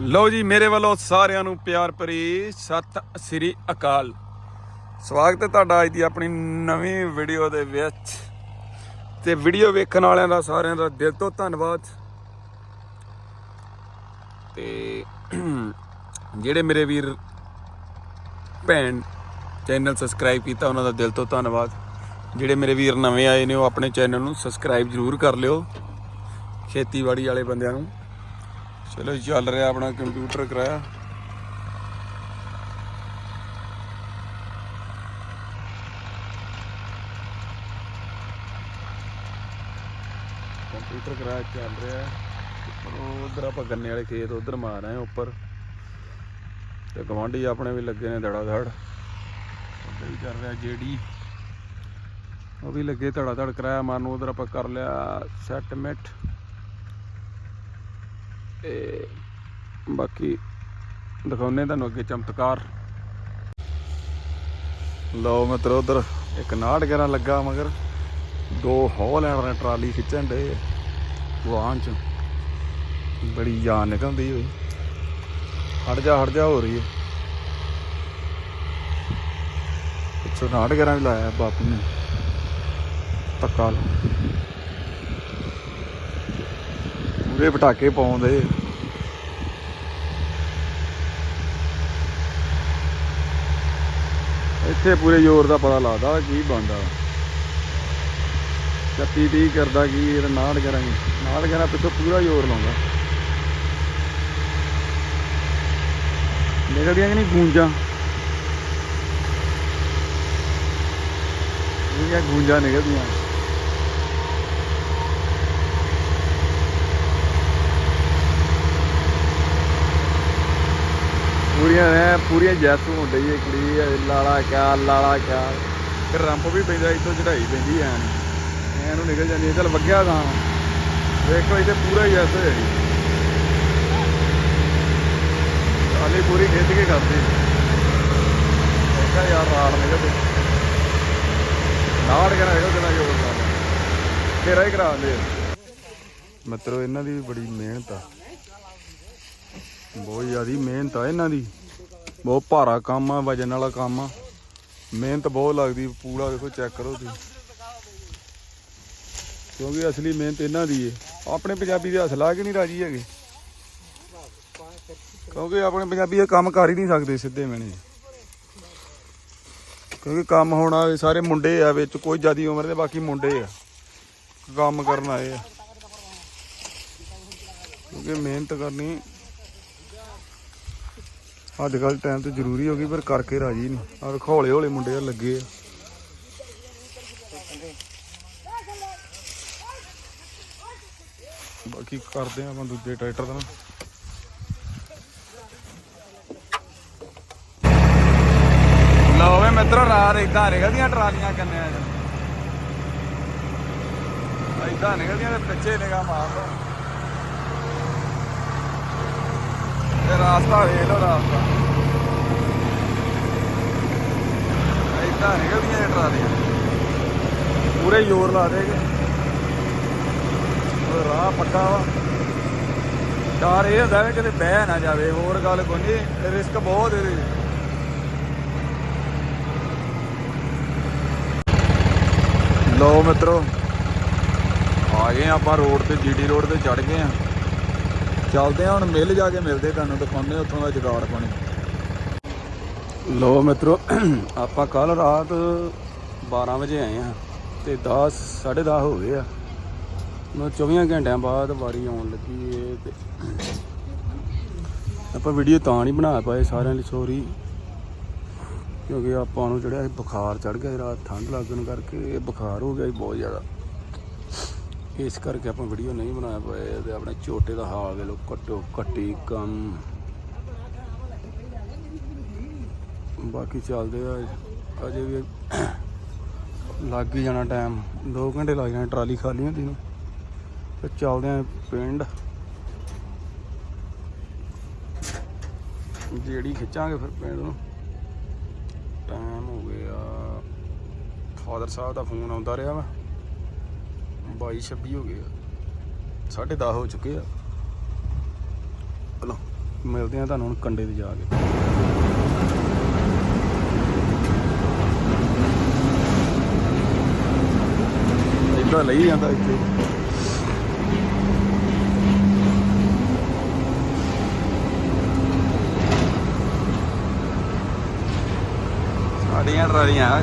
ਲਓ ਜੀ, ਮੇਰੇ ਵੱਲੋਂ ਸਾਰਿਆਂ ਨੂੰ ਪਿਆਰ ਭਰੀ ਸਤਿ ਸ੍ਰੀ ਅਕਾਲ। ਸਵਾਗਤ ਹੈ ਤੁਹਾਡਾ ਅੱਜ ਦੀ ਆਪਣੀ ਨਵੀਂ ਵੀਡੀਓ ਦੇ ਵਿੱਚ। ਤੇ ਵੀਡੀਓ ਵੇਖਣ ਵਾਲਿਆਂ ਦਾ ਸਾਰਿਆਂ ਦਾ ਦਿਲ ਤੋਂ ਧੰਨਵਾਦ। ਤੇ ਜਿਹੜੇ ਮੇਰੇ ਵੀਰ ਭੈਣ ਚੈਨਲ ਸਬਸਕ੍ਰਾਈਬ ਕੀਤਾ, ਉਹਨਾਂ ਦਾ ਦਿਲ ਤੋਂ ਧੰਨਵਾਦ। ਜਿਹੜੇ ਮੇਰੇ ਵੀਰ ਨਵੇਂ ਆਏ ਨੇ, ਉਹ ਆਪਣੇ ਚੈਨਲ ਨੂੰ ਸਬਸਕ੍ਰਾਈਬ ਜ਼ਰੂਰ ਕਰ ਲਿਓ। ਖੇਤੀਬਾੜੀ ਵਾਲੇ ਬੰਦਿਆਂ ਨੂੰ। ਚਲੋ ਚੱਲ ਰਿਹਾ ਆਪਣਾ ਕੰਪਿਊਟਰ ਕਰਾਇਆ। ਕੰਪਿਊਟਰ ਕਰਾਇਆ ਚੱਲ ਰਿਹਾ ਹੈ। ਉਧਰ ਆਪਾਂ ਗੰਨੇ ਵਾਲੇ ਖੇਤ ਉਧਰ ਮਾਰ ਰਹੇ ਉੱਪਰ। ਤੇ ਗਵਾਂਢੀ ਆਪਣੇ ਵੀ ਲੱਗੇ ਨੇ ਧੜਾ ਧੜ ਉੱਧਰ ਵੀ ਚੱਲ ਰਿਹਾ ਜੇਡੀ। ਉਹ ਵੀ ਲੱਗੇ ਧੜਾ ਧੜ ਕਰਾਇਆ ਮਾਰਨ ਉਧਰ ਆਪਾਂ ਕਰ ਲਿਆ ਸੈਟਮੈਂਟ ਤੇ ਬਾਕੀ ਦਿਖਾਉਨੇ ਤੁਹਾਨੂੰ ਅੱਗੇ ਚਮਤਕਾਰ। ਲਓ ਮਿੱਤਰੋ ਉਧਰ ਇੱਕ 69 ਲੱਗਾ ਮਗਰ। ਦੋ ਹੌਲੈਂਡ ਨੇ ਟਰਾਲੀ ਖਿੱਚਣ ਡੇ ਵਾਹਨ ਚ। ਬੜੀ ਜਾਨ ਨਿਕਲਦੀ ਹੋਈ ਹਟ ਜਾ ਹਟ ਜਾ, ਹੋ ਰਹੀ ਹੈ ਪਿੱਛੋਂ 69 ਵੀ ਲਾਇਆ ਬਾਪੂ ਨੇ। ਧੱਕਾ ਲਾ। ਪੂਰੇ ਪਟਾਕੇ ਪਾਉਂਦੇ। ਇੱਥੇ ਪੂਰੇ ਜ਼ੋਰ ਦਾ ਪਤਾ ਲੱਗਦਾ ਕੀ ਬਣਦਾ। 36 30 ਕਰਦਾ, ਕੀ ਇਹਦਾ ਨਾੜ ਕਰਾਂਗੇ ਨਾੜ ਕਰਾਂ ਪਿੱਛੋਂ ਪੂਰਾ ਜ਼ੋਰ ਲਾਉਂਦਾ। ਨਿਕਲਦੀਆਂ ਕਿ ਨਹੀਂ ਗੂੰਜਾਂ? ਇਹ ਗੂੰਜਾਂ ਨਿਕਲਦੀਆਂ ਪੂਰੀਆਂ ਐ ਪੂਰੀਆਂ ਜੈਸ ਹੋਣ ਡਈ ਇਹ ਕੁੜੀ, ਇਹ ਲਾਲਾ ਕਿਆ ਲਾਲਾ ਕਿਆ ਫਿਰ ਰੰਪ ਵੀ ਪੈਂਦਾ, ਇੱਥੋਂ ਚੜਾਈ ਪੈਂਦੀ ਐ। ਐ ਨੂੰ ਨਿਕਲ ਜਾਂਦੀ ਐ, ਚੱਲ ਵੱਗਿਆ ਤਾਂ ਵੇਖੋ ਇੱਥੇ ਪੂਰਾ ਜੈਸ ਹੋ ਜਾਣੀ ਹਾਲੇ ਪੂਰੀ ਖਿੱਚ ਕੇ ਕਰਦੇ ਦੇਖਾ ਯਾਰ, ਰਾੜ ਨਿਕਲਦੇ ਨਾੜ ਕਰਾ ਇਹੋ ਜਿਹਾ ਜੋਰ ਲਾ ਤੇਰਾ ਹੀ ਕਰਾਉਂਦੇ ਮਿੱਤਰੋ, ਇਹਨਾਂ ਦੀ ਵੀ ਬੜੀ ਮਿਹਨਤ ਆ। ਬਹੁਤ ਜ਼ਿਆਦੀ ਮਿਹਨਤ ਆ ਇਹਨਾਂ ਦੀ। ਬਹੁਤ ਭਾਰਾ ਕੰਮ ਆ, ਵਜਨ ਵਾਲਾ ਕੰਮ ਆ। ਮਿਹਨਤ ਬਹੁਤ ਲੱਗਦੀ, ਪੂਰਾ ਦੇਖੋ ਚੈੱਕ ਕਰੋ ਤੁਸੀਂ। ਕਿਉਂਕਿ ਅਸਲੀ ਮਿਹਨਤ ਇਹਨਾਂ ਦੀ ਏ। ਆਪਣੇ ਪੰਜਾਬੀ ਦੇ ਹੱਥ ਲਾ ਕੇ ਨਹੀਂ ਰਾਜੀ ਹੈਗੇ। ਕਿਉਂਕਿ ਆਪਣੇ ਪੰਜਾਬੀ ਇਹ ਕੰਮ ਕਰ ਹੀ ਨਹੀਂ ਸਕਦੇ ਸਿੱਧੇ ਮੈਨੇ ਕਿਉਂਕਿ ਕੰਮ ਹੋਣਾ ਸਾਰੇ ਮੁੰਡੇ ਆ ਵਿੱਚ, ਕੋਈ ਜ਼ਿਆਦੀ ਉਮਰ ਦੇ ਬਾਕੀ ਮੁੰਡੇ ਆ। ਕੰਮ ਕਰਨ ਆਏ ਆ। ਕਿਉਂਕਿ ਮਿਹਨਤ ਕਰਨੀ ਅੱਜ ਕੱਲ ਟਾਈਮ ਤੇ ਜ਼ਰੂਰੀ ਹੋ ਗਈ, ਪਰ ਕਰਕੇ ਰਾਜੀ ਨਹੀਂ ਆ ਹੌਲੇ ਹੌਲੇ ਮੁੰਡੇ ਆ, ਲੱਗੇ ਆ। ਬਾਕੀ ਕਰਦੇ ਆ ਆਪਾਂ ਦੂਜੇ ਟਰੈਕਟਰ ਦਾ। ਲਓ ਵੇ ਮਿੱਤਰੋ ਰਾਤ ਇਦਾਂ ਨਿਕਲਦੀਆਂ ਟਰਾਲੀਆਂ ਕੰਨਿਆਂ ਚ। ਇਦਾਂ ਨਿਕਲਦੀਆਂ ਤੇ ਪਿੱਛੇ ਨਿਗਾਹ ਮਾਰ ਲਓ ਤੇ ਰਾਸਤਾ ਵੇਖ ਲਓ ਰਾਸਤਾ। ਇਦਾਂ ਨਿਕਲਦੀਆਂ ਇਹ ਟਰਾਲੀਆਂ ਪੂਰੇ ਜ਼ੋਰ ਲਾ ਦੇਗੇ ਉਹ ਰਾਹ ਪੱਕਾ ਵਾ। ਡਰ ਇਹ ਹੁੰਦਾ ਵੀ ਕਿਤੇ ਬਹਿ ਨਾ ਜਾਵੇ, ਹੋਰ ਗੱਲ ਕੋਈ ਨਹੀਂ ਰਿਸਕ ਬਹੁਤ ਇਹਦੇ। 'ਚ। ਲਓ ਮਿੱਤਰੋ, ਆ ਗਏ ਆਪਾਂ ਰੋਡ ਤੇ, ਜੀਡੀ ਰੋਡ ਤੇ ਚੜ ਗਏ ਆ। ਚੱਲਦੇ ਆ, ਹੁਣ ਮਿਲ ਜਾ ਕੇ ਮਿਲਦੇ, ਤੁਹਾਨੂੰ ਦਿਖਾਉਂਦੇ ਉੱਥੋਂ ਦਾ ਜਗਾੜ ਪਾਣੀ। ਲਓ ਮਿੱਤਰੋ, ਆਪਾਂ ਕੱਲ ਰਾਤ 12 ਵਜੇ ਆਏ ਆ ਤੇ 10 10:30 ਹੋ ਗਏ ਆ। ਮੈਂ 24 ਘੰਟਿਆਂ ਬਾਅਦ ਵਾਰੀ ਆਉਣ ਲੱਗੀ ਏ ਤੇ ਆਪਾਂ ਵੀਡੀਓ ਤਾਂ ਨਹੀਂ ਬਣਾ ਪਾਏ ਸਾਰਿਆਂ ਲਈ ਸੋਰੀ ਕਿਉਂਕਿ ਆਪਾਂ ਨੂੰ ਜਿਹੜਾ ਬੁਖਾਰ ਚੜ ਗਿਆ ਸੀ ਰਾਤ ਠੰਡ ਲੱਗਣ ਕਰਕੇ ਇਹ ਬੁਖਾਰ ਹੋ ਗਿਆ ਸੀ ਬਹੁਤ ਜ਼ਿਆਦਾ। ਇਸ ਕਰਕੇ ਆਪਾਂ ਵੀਡੀਓ ਨਹੀਂ ਬਣਾ ਪਾਏ ਤੇ ਆਪਣੇ ਛੋਟੇ ਦਾ ਹਾਲ ਵੇ ਲੋ ਘੱਟੋ ਘੱਟੀ ਕੰਮ। ਬਾਕੀ ਚੱਲਦੇ ਆ, ਅਜੇ ਵੀ ਲੱਗ ਹੀ ਜਾਣਾ ਟਾਈਮ 2 ਘੰਟੇ ਲੱਗ ਜਾਣੇ ਟਰਾਲੀ ਖਾਲੀ ਹੁੰਦੀ ਨੂੰ। ਤੇ ਚੱਲਦੇ ਆ ਪਿੰਡ। ਜਿਹੜੀ ਖਿੱਚਾਂਗੇ ਫਿਰ ਪਿੰਡ ਨੂੰ। ਟਾਈਮ ਹੋ ਗਿਆ। ਫਾਦਰ ਸਾਹਿਬ ਦਾ ਫੋਨ ਆਉਂਦਾ ਰਿਹਾ ਵਾ। 22 26 ਹੋ ਗਏ ਆ। ਸਾਢੇ 10 ਹੋ ਚੁੱਕੇ ਆ। ਹਲੋ ਮਿਲਦੇ ਆ ਤੁਹਾਨੂੰ ਹੁਣ ਕੰਡੇ ਤੇ ਜਾ ਕੇ। ਇੱਦਾਂ ਲਈ ਜਾਂਦਾ ਇੱਥੇ। ਸਾਡੀਆਂ ਟਰਾਲੀਆਂ ਆ।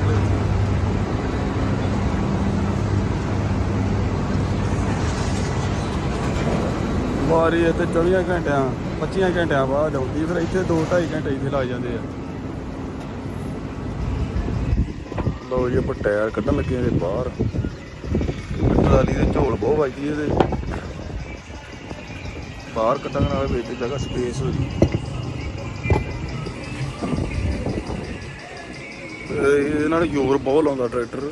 ਵਾਰੀ ਇੱਥੇ 24 ਘੰਟਿਆਂ 25 ਘੰਟਿਆਂ ਬਾਅਦ ਆਉਂਦੀ ਫਿਰ ਇੱਥੇ 2 2.5 ਘੰਟੇ ਇੱਥੇ ਲੱਗ ਜਾਂਦੇ ਆ। ਲੋ ਜੀ, ਆਪਾਂ ਟਾਇਰ ਕੱਢਣ ਲੱਗੇ ਆ ਬਾਹਰ। ਟਰਾਲੀ ਦੇ ਝੋਲ ਬਹੁਤ ਵੱਜਦੀ ਇਹਦੇ। ਬਾਹਰ ਕੱਢਣ ਨਾਲ ਵਿੱਚ ਜਗ੍ਹਾ ਸਪੇਸ ਹੋ ਗਈ। ਇਹਦੇ ਨਾਲ ਜ਼ੋਰ ਬਹੁਤ ਲਾਉਂਦਾ ਟਰੈਕਟਰ,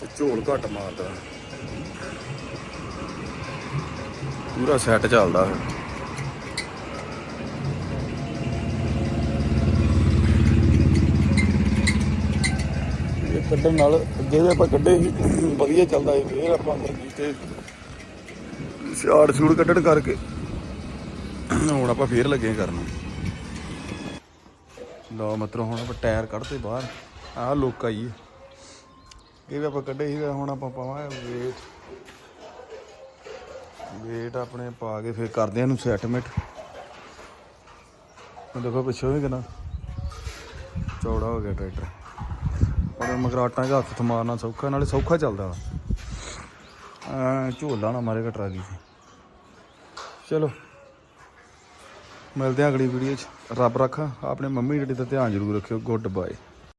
ਤੇ ਝੋਲ ਘੱਟ ਮਾਰਦਾ। ਪੂਰਾ ਸੈੱਟ ਚੱਲਦਾ ਹੈ ਇਹ ਕੱਢਣ ਨਾਲ ਅੱਗੇ ਦੇ ਆਪਾਂ ਕੱਢੇ ਸੀ ਵਧੀਆ ਚੱਲਦਾ ਸੀ ਫੇਰ ਆਪਾਂ ਅੰਦਰ ਕੀਤੇ। ਛਾੜ ਛੂੜ ਕੱਢਣ ਕਰਕੇ। ਹੁਣ ਆਪਾਂ ਫੇਰ ਲੱਗੇ ਕਰਨ। ਲਓ ਮਤਲਬ ਹੁਣ ਆਪਾਂ ਟਾਇਰ ਕੱਢਤੇ ਬਾਹਰ। ਆਹ ਲੋਕਾ ਹੀ ਇਹ ਵੀ ਆਪਾਂ ਕੱਢੇ ਸੀ ਹੁਣ ਆਪਾਂ ਪਾਵਾਂਗੇ ਵੇਟ। ਵੇਟ ਆਪਣੇ ਪਾ ਕੇ ਫਿਰ ਕਰਦੇ ਆ ਇਹਨੂੰ ਸੈਟਮੈਂਟ ਦੇਖੋ ਪਿੱਛੋਂ ਵੀ ਕਿੰਨਾ। ਚੌੜਾ ਹੋ ਗਿਆ ਟਰੈਕਟਰ। ਔਰ ਮਗਰਾਟਾਂ 'ਚ ਹੱਥ ਮਾਰਨਾ ਸੌਖਾ, ਨਾਲੇ ਸੌਖਾ ਚੱਲਦਾ ਵਾ। ਝੋਲਾ ਨਾ ਮਾਰੇਗਾ ਟਰਾਲੀ 'ਚ ਚਲੋ, ਮਿਲਦੇ ਆ ਅਗਲੀ ਵੀਡੀਓ 'ਚ। ਰੱਬ ਰੱਖਾ, ਆਪਣੇ ਮੰਮੀ ਡੈਡੀ ਦਾ ਧਿਆਨ ਜ਼ਰੂਰ ਰੱਖਿਓ। Good bye